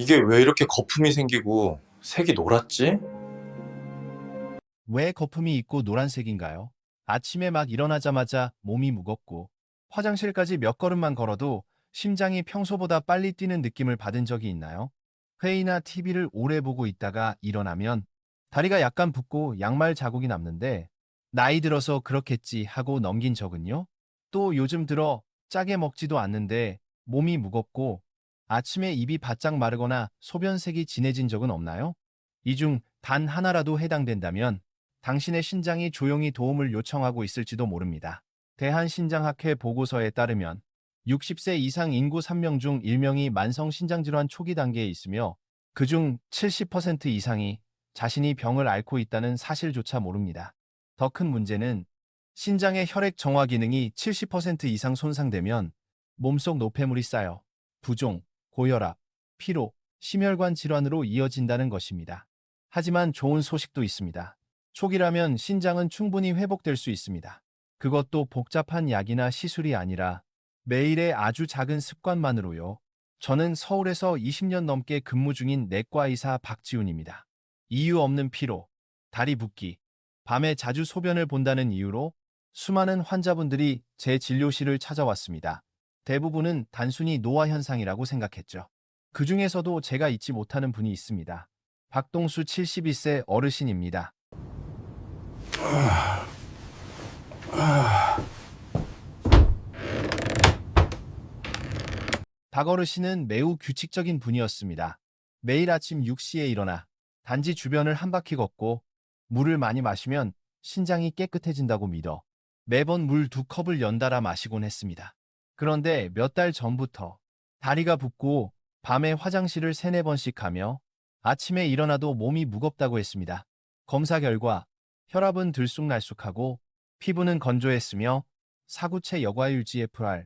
이게 왜 이렇게 거품이 생기고 색이 노랗지? 왜 거품이 있고 노란색인가요? 아침에 막 일어나자마자 몸이 무겁고 화장실까지 몇 걸음만 걸어도 심장이 평소보다 빨리 뛰는 느낌을 받은 적이 있나요? 회의나 TV를 오래 보고 있다가 일어나면 다리가 약간 붓고 양말 자국이 남는데 나이 들어서 그렇겠지 하고 넘긴 적은요? 또 요즘 들어 짜게 먹지도 않는데 몸이 무겁고 아침에 입이 바짝 마르거나 소변색이 진해진 적은 없나요? 이 중 단 하나라도 해당된다면 당신의 신장이 조용히 도움을 요청하고 있을지도 모릅니다. 대한신장학회 보고서에 따르면 60세 이상 인구 3명 중 1명이 만성 신장질환 초기 단계에 있으며 그 중 70% 이상이 자신이 병을 앓고 있다는 사실조차 모릅니다. 더 큰 문제는 신장의 혈액 정화 기능이 70% 이상 손상되면 몸속 노폐물이 쌓여 부종, 고혈압, 피로, 심혈관 질환으로 이어진다는 것입니다. 하지만 좋은 소식도 있습니다. 초기라면 신장은 충분히 회복될 수 있습니다. 그것도 복잡한 약이나 시술이 아니라 매일의 아주 작은 습관만으로요. 저는 서울에서 20년 넘게 근무 중인 내과 의사 박지훈입니다. 이유 없는 피로, 다리 붓기, 밤에 자주 소변을 본다는 이유로 수많은 환자분들이 제 진료실을 찾아왔습니다. 대부분은 단순히 노화 현상이라고 생각했죠. 그 중에서도 제가 잊지 못하는 분이 있습니다. 박동수 72세 어르신입니다. 박 어르신은 매우 규칙적인 분이었습니다. 매일 아침 6시에 일어나 단지 주변을 한 바퀴 걷고 물을 많이 마시면 신장이 깨끗해진다고 믿어 매번 물 두 컵을 연달아 마시곤 했습니다. 그런데 몇 달 전부터 다리가 붓고 밤에 화장실을 세네 번씩 가며 아침에 일어나도 몸이 무겁다고 했습니다. 검사 결과 혈압은 들쑥날쑥하고 피부는 건조했으며 사구체 여과율 GFR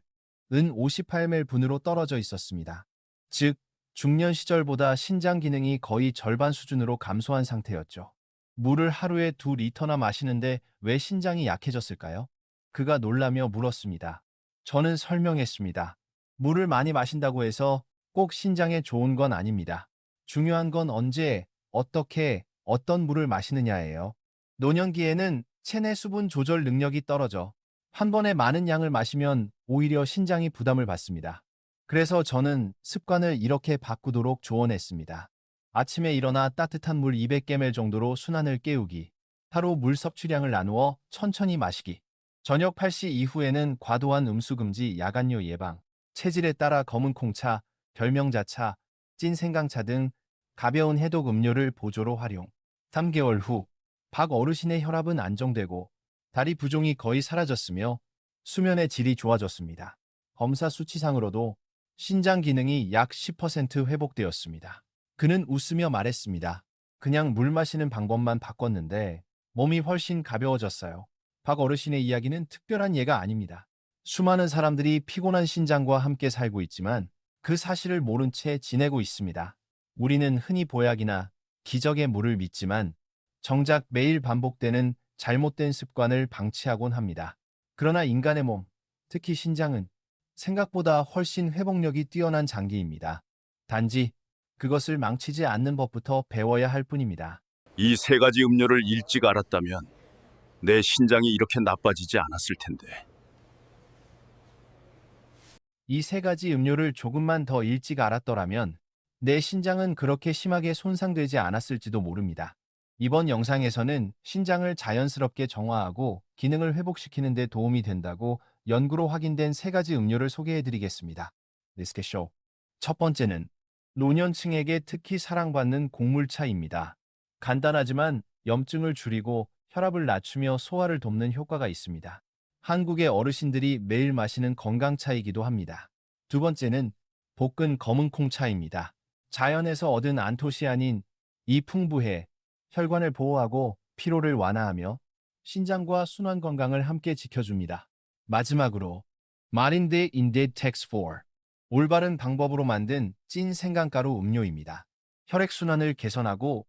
은 58ml 분으로 떨어져 있었습니다. 즉, 중년 시절보다 신장 기능이 거의 절반 수준으로 감소한 상태였죠. 물을 하루에 두 리터나 마시는데 왜 신장이 약해졌을까요? 그가 놀라며 물었습니다. 저는 설명했습니다. 물을 많이 마신다고 해서 꼭 신장에 좋은 건 아닙니다. 중요한 건 언제, 어떻게, 어떤 물을 마시느냐예요. 노년기에는 체내 수분 조절 능력이 떨어져 한 번에 많은 양을 마시면 오히려 신장이 부담을 받습니다. 그래서 저는 습관을 이렇게 바꾸도록 조언했습니다. 아침에 일어나 따뜻한 물 200ml 정도로 순환을 깨우기, 하루 물 섭취량을 나누어 천천히 마시기, 저녁 8시 이후에는 과도한 음수 금지, 야간요 예방, 체질에 따라 검은 콩차, 별명자차, 찐 생강차 등 가벼운 해독 음료를 보조로 활용. 3개월 후, 박 어르신의 혈압은 안정되고 다리 부종이 거의 사라졌으며 수면의 질이 좋아졌습니다. 검사 수치상으로도 신장 기능이 약 10% 회복되었습니다. 그는 웃으며 말했습니다. 그냥 물 마시는 방법만 바꿨는데 몸이 훨씬 가벼워졌어요. 박 어르신의 이야기는 특별한 예가 아닙니다. 수많은 사람들이 피곤한 신장과 함께 살고 있지만 그 사실을 모른 채 지내고 있습니다. 우리는 흔히 보약이나 기적의 물을 믿지만 정작 매일 반복되는 잘못된 습관을 방치하곤 합니다. 그러나 인간의 몸, 특히 신장은 생각보다 훨씬 회복력이 뛰어난 장기입니다. 단지 그것을 망치지 않는 법부터 배워야 할 뿐입니다. 이 세 가지 음료를 일찍 알았다면 내 신장이 이렇게 나빠지지 않았을 텐데. 이 세 가지 음료를 조금만 더 일찍 알았더라면 내 신장은 그렇게 심하게 손상되지 않았을지도 모릅니다. 이번 영상에서는 신장을 자연스럽게 정화하고 기능을 회복시키는 데 도움이 된다고 연구로 확인된 세 가지 음료를 소개해 드리겠습니다. 리스케쇼. 첫 번째는 노년층에게 특히 사랑받는 곡물차입니다. 간단하지만 염증을 줄이고 혈압을 낮추며 소화를 돕는 효과가 있습니다. 한국의 어르신들이 매일 마시는 건강차이기도 합니다. 두 번째는 볶은 검은 콩 차입니다. 자연에서 얻은 안토시아닌 이 풍부해 혈관을 보호하고 피로를 완화하며 신장과 순환 건강을 함께 지켜줍니다. 마지막으로 마린데 인데 텍스 4 올바른 방법으로 만든 찐 생강가루 음료입니다. 혈액순환을 개선하고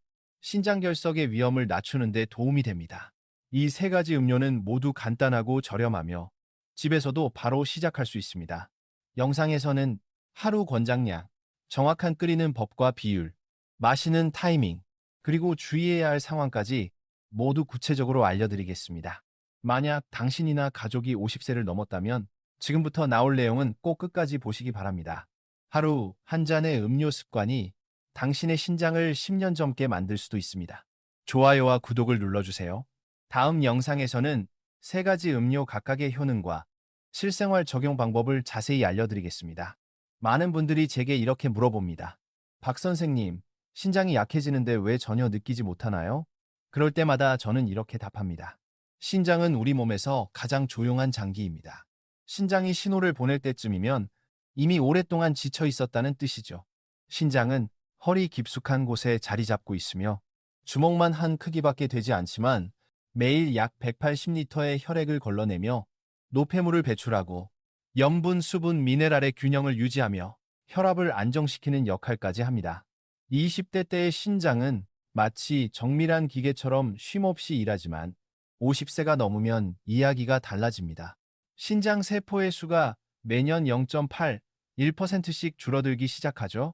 신장 결석의 위험을 낮추는 데 도움이 됩니다. 이 세 가지 음료는 모두 간단하고 저렴하며 집에서도 바로 시작할 수 있습니다. 영상에서는 하루 권장량 정확한 끓이는 법과 비율, 마시는 타이밍, 그리고 주의해야 할 상황까지 모두 구체적으로 알려드리겠습니다. 만약 당신이나 가족이 50세를 넘었다면 지금부터 나올 내용은 꼭 끝까지 보시기 바랍니다. 하루 한 잔의 음료 습관이 당신의 신장을 10년 젊게 만들 수도 있습니다. 좋아요와 구독을 눌러주세요. 다음 영상에서는 세 가지 음료 각각의 효능과 실생활 적용 방법을 자세히 알려드리겠습니다. 많은 분들이 제게 이렇게 물어봅니다. 박 선생님, 신장이 약해지는데 왜 전혀 느끼지 못하나요? 그럴 때마다 저는 이렇게 답합니다. 신장은 우리 몸에서 가장 조용한 장기입니다. 신장이 신호를 보낼 때쯤이면 이미 오랫동안 지쳐 있었다는 뜻이죠. 신장은 허리 깊숙한 곳에 자리 잡고 있으며 주먹만 한 크기밖에 되지 않지만 매일 약 180리터의 혈액을 걸러내며 노폐물을 배출하고 염분, 수분, 미네랄의 균형을 유지하며 혈압을 안정시키는 역할까지 합니다. 20대 때의 신장은 마치 정밀한 기계처럼 쉼없이 일하지만 50세가 넘으면 이야기가 달라집니다. 신장 세포의 수가 매년 0.8, 1%씩 줄어들기 시작하죠.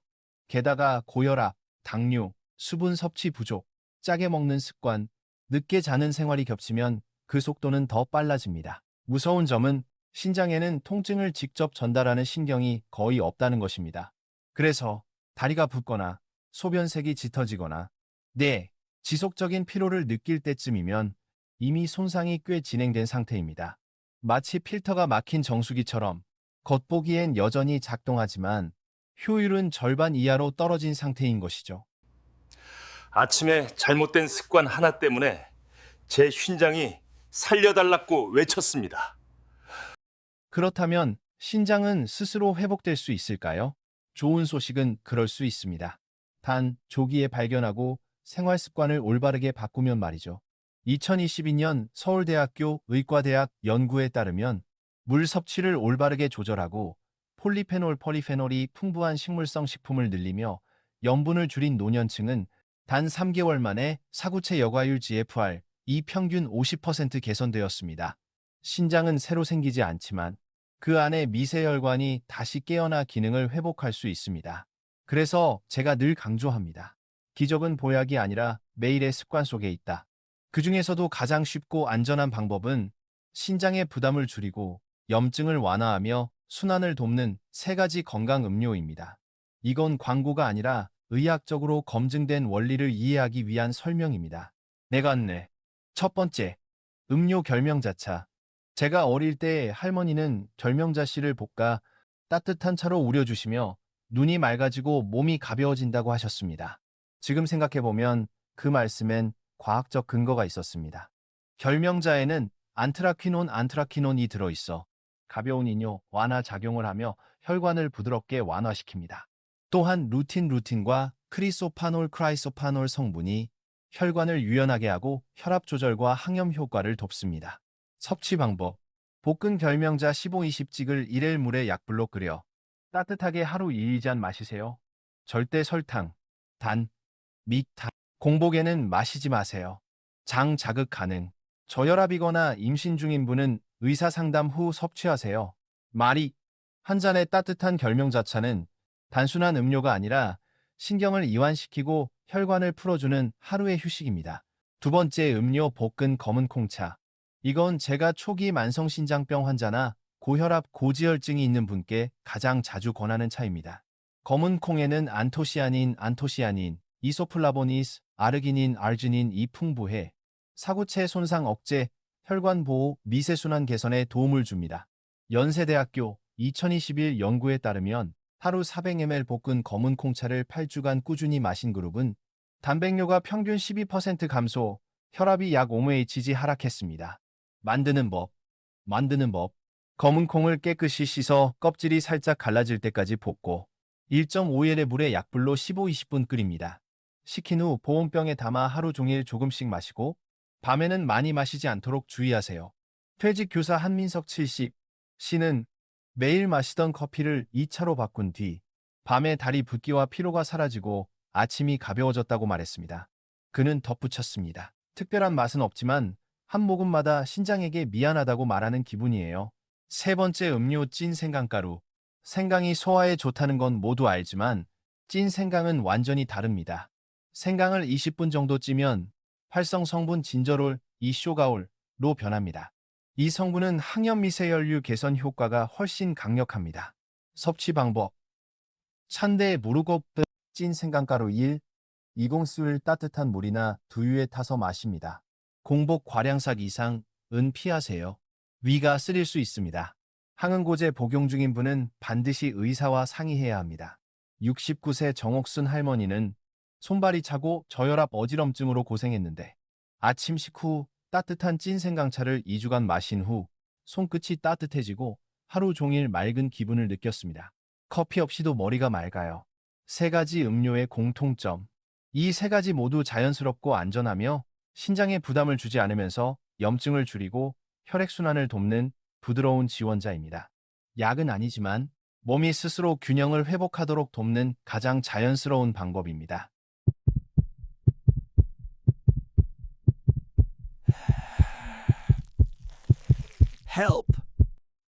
게다가 고혈압, 당뇨, 수분 섭취 부족, 짜게 먹는 습관, 늦게 자는 생활이 겹치면 그 속도는 더 빨라집니다. 무서운 점은 신장에는 통증을 직접 전달하는 신경이 거의 없다는 것입니다. 그래서 다리가 붓거나 소변색이 짙어지거나 네, 지속적인 피로를 느낄 때쯤이면 이미 손상이 꽤 진행된 상태입니다. 마치 필터가 막힌 정수기처럼 겉보기엔 여전히 작동하지만 효율은 절반 이하로 떨어진 상태인 것이죠. 아침에 잘못된 습관 하나 때문에 제 신장이 살려달라고 외쳤습니다. 그렇다면 신장은 스스로 회복될 수 있을까요? 좋은 소식은 그럴 수 있습니다. 단 조기에 발견하고 생활 습관을 올바르게 바꾸면 말이죠. 2022년 서울대학교 의과대학 연구에 따르면 물 섭취를 올바르게 조절하고 폴리페놀 폴리페놀이 풍부한 식물성 식품을 늘리며 염분을 줄인 노년층은 단 3개월 만에 사구체 여과율 GFR 이 평균 50% 개선되었습니다. 신장은 새로 생기지 않지만 그 안에 미세혈관이 다시 깨어나 기능을 회복할 수 있습니다. 그래서 제가 늘 강조합니다. 기적은 보약이 아니라 매일의 습관 속에 있다. 그 중에서도 가장 쉽고 안전한 방법은 신장의 부담을 줄이고 염증을 완화하며 순환을 돕는 세 가지 건강 음료입니다. 이건 광고가 아니라 의학적으로 검증된 원리를 이해하기 위한 설명입니다. 안내. 첫 번째, 음료 결명자차. 제가 어릴 때 할머니는 결명자 씨를 볶아 따뜻한 차로 우려주시며 눈이 맑아지고 몸이 가벼워진다고 하셨습니다. 지금 생각해보면 그 말씀엔 과학적 근거가 있었습니다. 결명자에는 안트라퀴논 안트라퀴논이 들어있어 가벼운 이뇨 완화 작용을 하며 혈관을 부드럽게 완화시킵니다. 또한 루틴 루틴과 크리소파놀 크라이소파놀 성분이 혈관을 유연하게 하고 혈압 조절과 항염 효과를 돕습니다. 섭취 방법 볶은 결명자 15-20 찍을 1엘 물에 약불로 끓여 따뜻하게 하루 2잔 마시세요. 절대 설탕, 단, 미, 당, 공복에는 마시지 마세요. 장 자극 가능. 저혈압이거나 임신 중인 분은 의사 상담 후 섭취하세요. 말이 한 잔의 따뜻한 결명자차는 단순한 음료가 아니라 신경을 이완시키고 혈관을 풀어주는 하루의 휴식입니다. 두 번째 음료 볶은 검은 콩차. 이건 제가 초기 만성신장병 환자나 고혈압 고지혈증이 있는 분께 가장 자주 권하는 차입니다. 검은 콩에는 안토시아닌, 안토시아닌, 이소플라보니스, 아르기닌, 아르지닌이 풍부해 사구체 손상 억제, 혈관 보호, 미세순환 개선에 도움을 줍니다. 연세대학교 2021 연구에 따르면 하루 400ml 볶은 검은 콩차를 8주간 꾸준히 마신 그룹은 단백뇨가 평균 12% 감소, 혈압이 약 5mHg 하락했습니다. 만드는 법, 만드는 법. 검은 콩을 깨끗이 씻어 껍질이 살짝 갈라질 때까지 볶고 1.5일의 물에 약불로 15-20분 끓입니다. 식힌 후 보온병에 담아 하루 종일 조금씩 마시고 밤에는 많이 마시지 않도록 주의하세요. 퇴직 교사 한민석 70 씨는 매일 마시던 커피를 2차로 바꾼 뒤 밤에 다리 붓기와 피로가 사라지고 아침이 가벼워졌다고 말했습니다. 그는 덧붙였습니다. 특별한 맛은 없지만 한 모금마다 신장에게 미안하다고 말하는 기분이에요. 세 번째 음료 찐 생강가루. 생강이 소화에 좋다는 건 모두 알지만 찐 생강은 완전히 다릅니다. 생강을 20분 정도 찌면 활성 성분 진저롤, 이쇼가올로 변합니다. 이 성분은 항염 미세혈류 개선 효과가 훨씬 강력합니다. 섭취 방법 찬데 무르곱 찐 생강가루 1 이공술 따뜻한 물이나 두유에 타서 마십니다. 공복 과량삭 이상은 피하세요. 위가 쓰릴 수 있습니다. 항응고제 복용 중인 분은 반드시 의사와 상의해야 합니다. 69세 정옥순 할머니는 손발이 차고 저혈압 어지럼증으로 고생했는데 아침 식후 따뜻한 찐 생강차를 2주간 마신 후 손끝이 따뜻해지고 하루 종일 맑은 기분을 느꼈습니다. 커피 없이도 머리가 맑아요. 세 가지 음료의 공통점. 이 세 가지 모두 자연스럽고 안전하며 신장에 부담을 주지 않으면서 염증을 줄이고 혈액순환을 돕는 부드러운 지원자입니다. 약은 아니지만 몸이 스스로 균형을 회복하도록 돕는 가장 자연스러운 방법입니다. Help!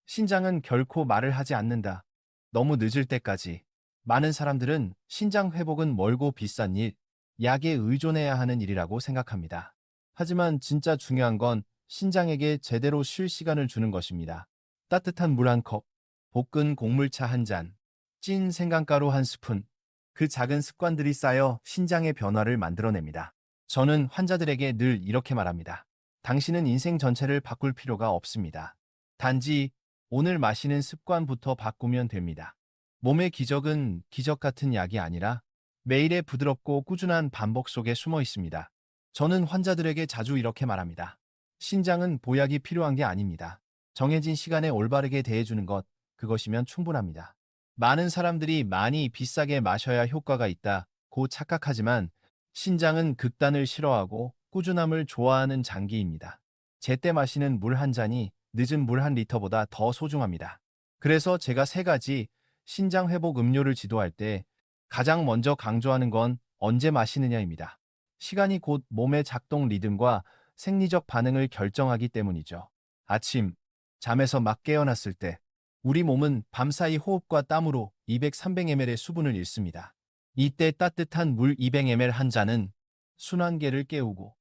신장은 결코 말을 하지 않는다. 너무 늦을 때까지. 많은 사람들은 신장 회복은 멀고 비싼 일, 약에 의존해야 하는 일이라고 생각합니다. 하지만 진짜 중요한 건 신장에게 제대로 쉴 시간을 주는 것입니다. 따뜻한 물 한 컵, 볶은 곡물차 한 잔, 찐 생강가루 한 스푼, 그 작은 습관들이 쌓여 신장의 변화를 만들어냅니다. 저는 환자들에게 늘 이렇게 말합니다. 당신은 인생 전체를 바꿀 필요가 없습니다. 단지 오늘 마시는 습관부터 바꾸면 됩니다. 몸의 기적은 기적 같은 약이 아니라 매일의 부드럽고 꾸준한 반복 속에 숨어 있습니다. 저는 환자들에게 자주 이렇게 말합니다. 신장은 보약이 필요한 게 아닙니다. 정해진 시간에 올바르게 대해주는 것, 그것이면 충분합니다. 많은 사람들이 많이 비싸게 마셔야 효과가 있다 고 착각하지만 신장은 극단을 싫어하고 꾸준함을 좋아하는 장기입니다. 제때 마시는 물 한 잔이 늦은 물 한 리터보다 더 소중합니다. 그래서 제가 세 가지 신장 회복 음료를 지도할 때 가장 먼저 강조하는 건 언제 마시느냐입니다. 시간이 곧 몸의 작동 리듬과 생리적 반응을 결정하기 때문이죠. 아침, 잠에서 막 깨어났을 때 우리 몸은 밤사이 호흡과 땀으로 200, 300ml의 수분을 잃습니다. 이때 따뜻한 물 200ml 한 잔은 순환계를 깨우고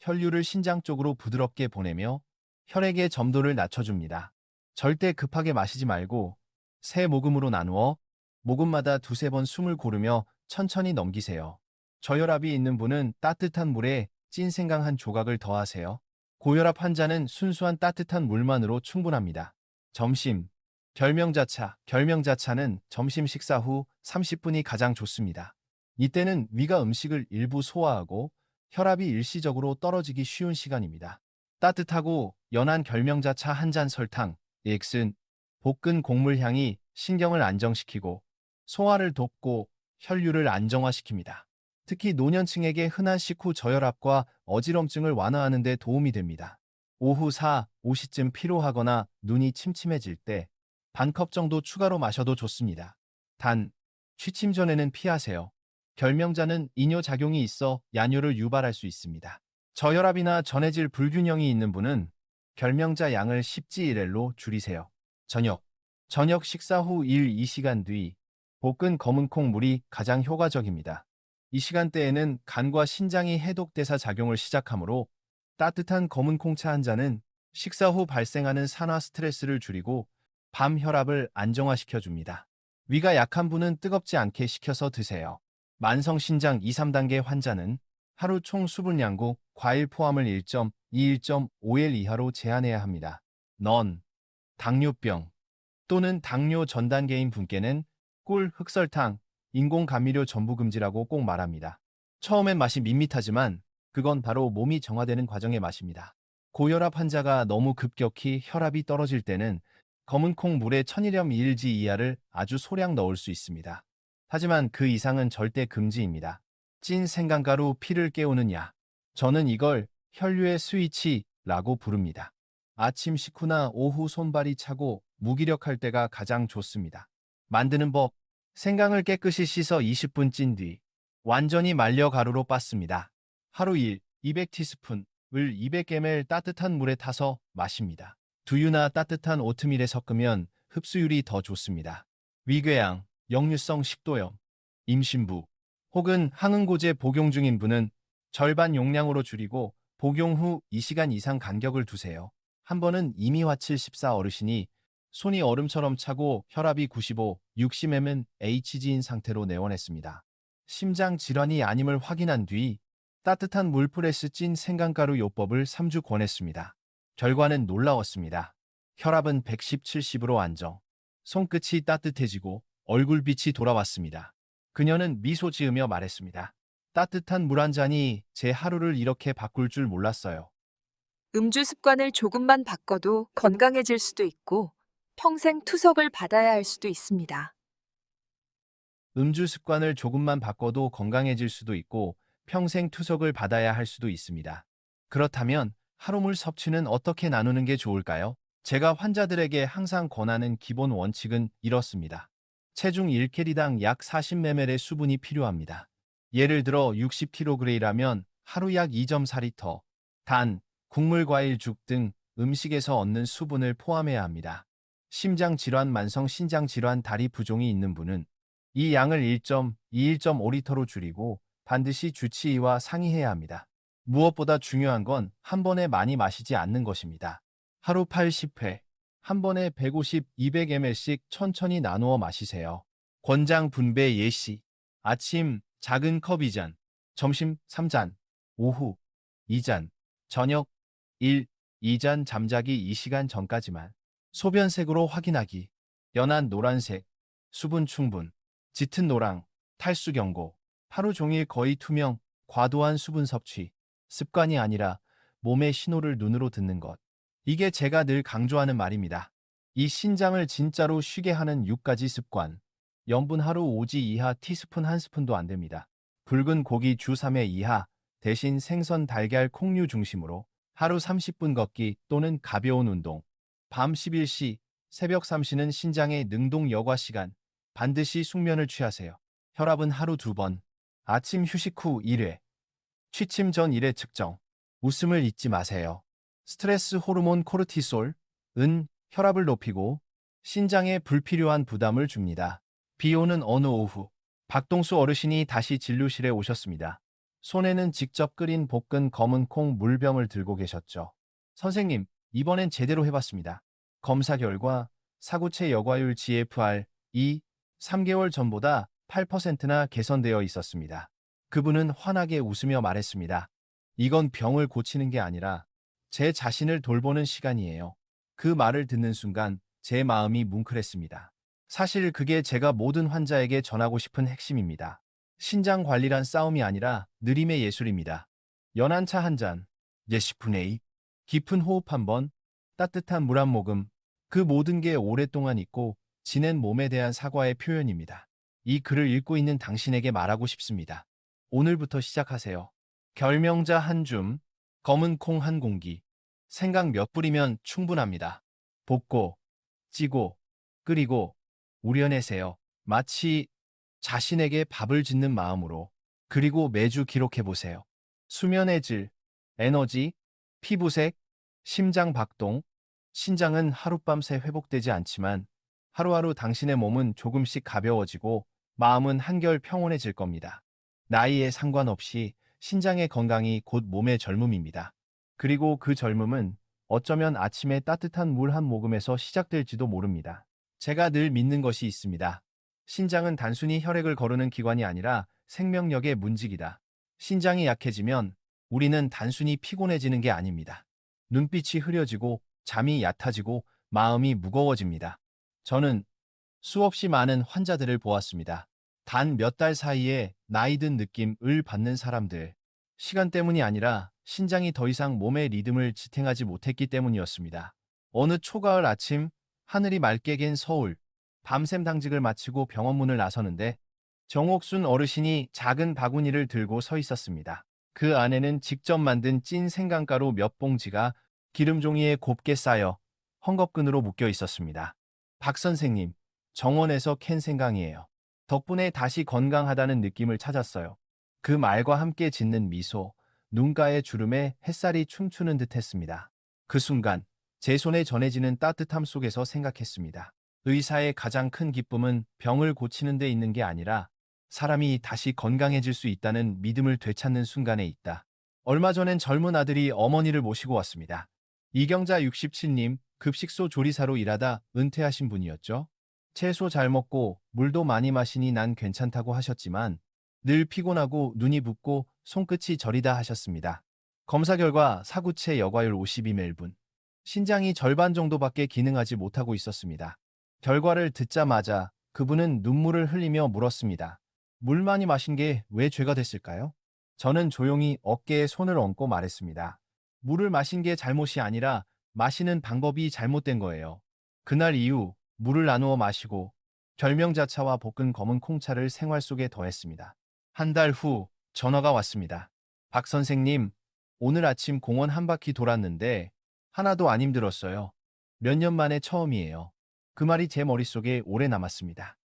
혈류를 신장 쪽으로 부드럽게 보내며 혈액의 점도를 낮춰줍니다. 절대 급하게 마시지 말고 세 모금으로 나누어 모금마다 두세 번 숨을 고르며 천천히 넘기세요. 저혈압이 있는 분은 따뜻한 물에 찐 생강 한 조각을 더하세요. 고혈압 환자는 순수한 따뜻한 물만으로 충분합니다. 점심, 결명자차, 결명자차는 점심 식사 후 30분이 가장 좋습니다. 이때는 위가 음식을 일부 소화하고 혈압이 일시적으로 떨어지기 쉬운 시간입니다. 따뜻하고 연한 결명자 차 한 잔 설탕, 엑슨, 볶은 곡물 향이 신경을 안정시키고 소화를 돕고 혈류를 안정화시킵니다. 특히 노년층에게 흔한 식후 저혈압과 어지럼증을 완화하는 데 도움이 됩니다. 오후 4, 5시쯤 피로하거나 눈이 침침해질 때 반컵 정도 추가로 마셔도 좋습니다. 단, 취침 전에는 피하세요. 결명자는 이뇨작용이 있어 야뇨를 유발할 수 있습니다. 저혈압이나 전해질 불균형이 있는 분은 결명자 양을 10지 1rel로 줄이세요. 저녁, 저녁 식사 후 1, 2시간 뒤 볶은 검은 콩 물이 가장 효과적입니다. 이 시간대에는 간과 신장이 해독대사 작용을 시작하므로 따뜻한 검은 콩차 한 잔은 식사 후 발생하는 산화 스트레스를 줄이고 밤 혈압을 안정화시켜 줍니다. 위가 약한 분은 뜨겁지 않게 식혀서 드세요. 만성 신장 2, 3단계 환자는 하루 총 수분량고 과일 포함을 1.2, 1.5일 이하로 제한해야 합니다. 넌 당뇨병 또는 당뇨 전 단계인 분께는 꿀, 흑설탕, 인공 감미료 전부 금지라고 꼭 말합니다. 처음엔 맛이 밋밋하지만 그건 바로 몸이 정화되는 과정의 맛입니다. 고혈압 환자가 너무 급격히 혈압이 떨어질 때는 검은 콩 물에 1000ml 이하를 아주 소량 넣을 수 있습니다. 하지만 그 이상은 절대 금지입니다. 찐 생강가루 피를 깨우는 약. 저는 이걸 혈류의 스위치라고 부릅니다. 아침 식후나 오후 손발이 차고 무기력할 때가 가장 좋습니다. 만드는 법. 생강을 깨끗이 씻어 20분 찐 뒤 완전히 말려 가루로 빻습니다. 하루 1, 200티스푼, 을 200ml 따뜻한 물에 타서 마십니다. 두유나 따뜻한 오트밀에 섞으면 흡수율이 더 좋습니다. 위궤양, 역류성 식도염, 임신부 혹은 항응고제 복용 중인 분은 절반 용량으로 줄이고 복용 후 2시간 이상 간격을 두세요. 한 번은 이미화 74 어르신이 손이 얼음처럼 차고 혈압이 95, 60mm은 HG인 상태로 내원했습니다. 심장 질환이 아님을 확인한 뒤 따뜻한 물프레스 찐 생강가루 요법을 3주 권했습니다. 결과는 놀라웠습니다. 혈압은 110, 70으로 안정. 손끝이 따뜻해지고 얼굴빛이 돌아왔습니다. 그녀는 미소 지으며 말했습니다. 따뜻한 물 한 잔이 제 하루를 이렇게 바꿀 줄 몰랐어요. 음주 습관을 조금만 바꿔도 건강해질 수도 있고 평생 투석을 받아야 할 수도 있습니다. 음주 습관을 조금만 바꿔도 건강해질 수도 있고 평생 투석을 받아야 할 수도 있습니다. 그렇다면 하루물 섭취는 어떻게 나누는 게 좋을까요? 제가 환자들에게 항상 권하는 기본 원칙은 이렇습니다. 체중 1캐리당 약 40ml의 수분이 필요합니다. 예를 들어 60kg이라면 하루 약 2.4리터, 단, 국물, 과일, 죽 등 음식에서 얻는 수분을 포함해야 합니다. 심장 질환, 만성 신장 질환, 다리 부종이 있는 분은 이 양을 1.2, 1.5리터로 줄이고 반드시 주치의와 상의해야 합니다. 무엇보다 중요한 건 한 번에 많이 마시지 않는 것입니다. 하루 80회, 한 번에 150, 200ml씩 천천히 나누어 마시세요. 권장 분배 예시. 아침 작은 컵 2잔, 점심 3잔, 오후 2잔, 저녁 1, 2잔 잠자기 2시간 전까지만. 소변색으로 확인하기. 연한 노란색, 수분 충분, 짙은 노랑, 탈수 경고. 하루 종일 거의 투명, 과도한 수분 섭취. 습관이 아니라 몸의 신호를 눈으로 듣는 것. 이게 제가 늘 강조하는 말입니다. 이 신장을 진짜로 쉬게 하는 6가지 습관. 염분 하루 5지 이하 티스푼 한 스푼도 안 됩니다. 붉은 고기 주 3회 이하, 대신 생선, 달걀, 콩류 중심으로 하루 30분 걷기 또는 가벼운 운동. 밤 11시, 새벽 3시는 신장의 능동 여과 시간. 반드시 숙면을 취하세요. 혈압은 하루 두 번. 아침 휴식 후 1회. 취침 전 1회 측정. 웃음을 잊지 마세요. 스트레스 호르몬 코르티솔, 은 혈압을 높이고 신장에 불필요한 부담을 줍니다. 비 오는 어느 오후, 박동수 어르신이 다시 진료실에 오셨습니다. 손에는 직접 끓인 볶은 검은 콩 물병을 들고 계셨죠. 선생님, 이번엔 제대로 해봤습니다. 검사 결과 사구체 여과율 GFR 2 3개월 전보다 8%나 개선되어 있었습니다. 그분은 환하게 웃으며 말했습니다. 이건 병을 고치는 게 아니라 제 자신을 돌보는 시간이에요. 그 말을 듣는 순간 제 마음이 뭉클했습니다. 사실 그게 제가 모든 환자에게 전하고 싶은 핵심입니다. 신장 관리란 싸움이 아니라 느림의 예술입니다. 연한 차 한 잔, 예시푼에이, 깊은 호흡 한 번, 따뜻한 물 한 모금, 그 모든 게 오랫동안 있고 지낸 몸에 대한 사과의 표현입니다. 이 글을 읽고 있는 당신에게 말하고 싶습니다. 오늘부터 시작하세요. 결명자 한 줌, 검은 콩 한 공기, 생강 몇 뿌리면 충분합니다. 볶고, 찌고, 끓이고, 우려내세요. 마치 자신에게 밥을 짓는 마음으로. 그리고 매주 기록해보세요. 수면의 질, 에너지, 피부색, 심장 박동, 신장은 하룻밤새 회복되지 않지만 하루하루 당신의 몸은 조금씩 가벼워지고 마음은 한결 평온해질 겁니다. 나이에 상관없이 신장의 건강이 곧 몸의 젊음입니다. 그리고 그 젊음은 어쩌면 아침에 따뜻한 물 한 모금에서 시작될지도 모릅니다. 제가 늘 믿는 것이 있습니다. 신장은 단순히 혈액을 거르는 기관이 아니라 생명력의 문직이다. 신장이 약해지면 우리는 단순히 피곤해지는 게 아닙니다. 눈빛이 흐려지고 잠이 얕아지고 마음이 무거워집니다. 저는 수없이 많은 환자들을 보았습니다. 단 몇 달 사이에 나이든 느낌을 받는 사람들. 시간 때문이 아니라 신장이 더 이상 몸의 리듬을 지탱하지 못했기 때문이었습니다. 어느 초가을 아침 하늘이 맑게 갠 서울. 밤샘 당직을 마치고 병원 문을 나서는데 정옥순 어르신이 작은 바구니를 들고 서 있었습니다. 그 안에는 직접 만든 찐 생강가루 몇 봉지가 기름 종이에 곱게 쌓여 헝겊끈으로 묶여 있었습니다. 박 선생님, 정원에서 캔 생강이에요. 덕분에 다시 건강하다는 느낌을 찾았어요. 그 말과 함께 짓는 미소, 눈가의 주름에 햇살이 춤추는 듯 했습니다. 그 순간 제 손에 전해지는 따뜻함 속에서 생각했습니다. 의사의 가장 큰 기쁨은 병을 고치는 데 있는 게 아니라 사람이 다시 건강해질 수 있다는 믿음을 되찾는 순간에 있다. 얼마 전엔 젊은 아들이 어머니를 모시고 왔습니다. 이경자 67님, 급식소 조리사로 일하다 은퇴하신 분이었죠. 채소 잘 먹고 물도 많이 마시니 난 괜찮다고 하셨지만 늘 피곤하고 눈이 붓고 손끝이 저리다 하셨습니다. 검사 결과 사구체 여과율 52멜 분. 신장이 절반 정도밖에 기능하지 못하고 있었습니다. 결과를 듣자마자 그분은 눈물을 흘리며 물었습니다. 물 많이 마신 게 왜 죄가 됐을까요? 저는 조용히 어깨에 손을 얹고 말했습니다. 물을 마신 게 잘못이 아니라 마시는 방법이 잘못된 거예요. 그날 이후 물을 나누어 마시고 결명자차와 볶은 검은 콩차를 생활 속에 더했습니다. 한 달 후 전화가 왔습니다. 박 선생님, 오늘 아침 공원 한 바퀴 돌았는데 하나도 안 힘들었어요. 몇 년 만에 처음이에요. 그 말이 제 머릿속에 오래 남았습니다.